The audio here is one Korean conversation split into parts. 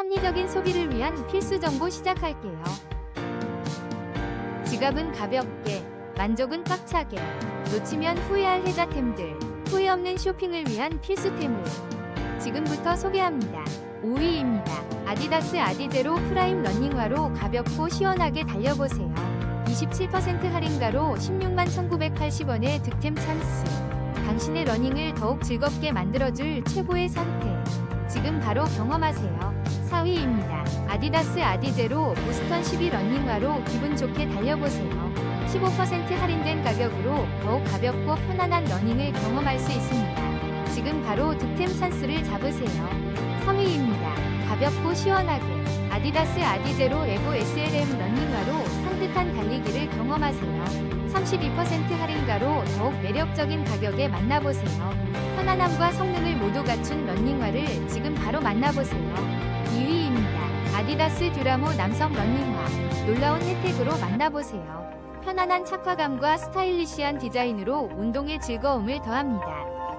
합리적인 소비를 위한 필수 정보 시작할게요. 지갑은 가볍게, 만족은 꽉차게, 놓치면 후회할 혜자템들, 후회 없는 쇼핑을 위한 필수템을 지금부터 소개합니다. 5위입니다. 아디다스 아디제로 프라임 러닝화로 가볍고 시원하게 달려보세요. 27% 할인가로 16만 1980원의 득템 찬스. 당신의 러닝을 더욱 즐겁게 만들어줄 최고의 선택. 지금 바로 경험하세요. 4위입니다. 아디다스 아디제로 보스턴 12 러닝화로 기분 좋게 달려보세요. 15% 할인된 가격으로 더욱 가볍고 편안한 러닝을 경험할 수 있습니다. 지금 바로 득템 찬스를 잡으세요. 3위입니다. 가볍고 시원하게 아디다스 아디제로 에고 SLM 러닝화로 산뜻한 달리기를 경험하세요. 32% 할인가로 더욱 매력적인 가격에 만나보세요. 편안함과 성능을 모두 갖춘 러닝화를 지금 바로 만나보세요. 2위입니다. 아디다스 듀라모 남성 러닝화. 놀라운 혜택으로 만나보세요. 편안한 착화감과 스타일리시한 디자인으로 운동의 즐거움을 더합니다.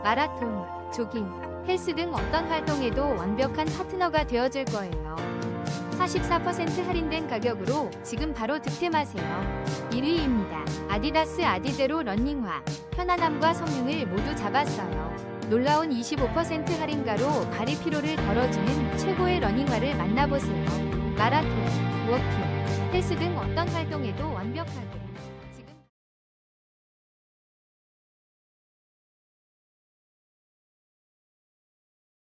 마라톤, 조깅, 헬스 등 어떤 활동에도 완벽한 파트너가 되어줄 거예요. 44% 할인된 가격으로 지금 바로 득템하세요. 1위입니다. 아디다스 아디제로 러닝화. 편안함과 성능을 모두 잡았어요. 놀라운 25% 할인가로 발이 피로를 덜어주는 최고의 러닝화를 만나보세요. 마라톤, 워킹, 헬스 등 어떤 활동에도 완벽하게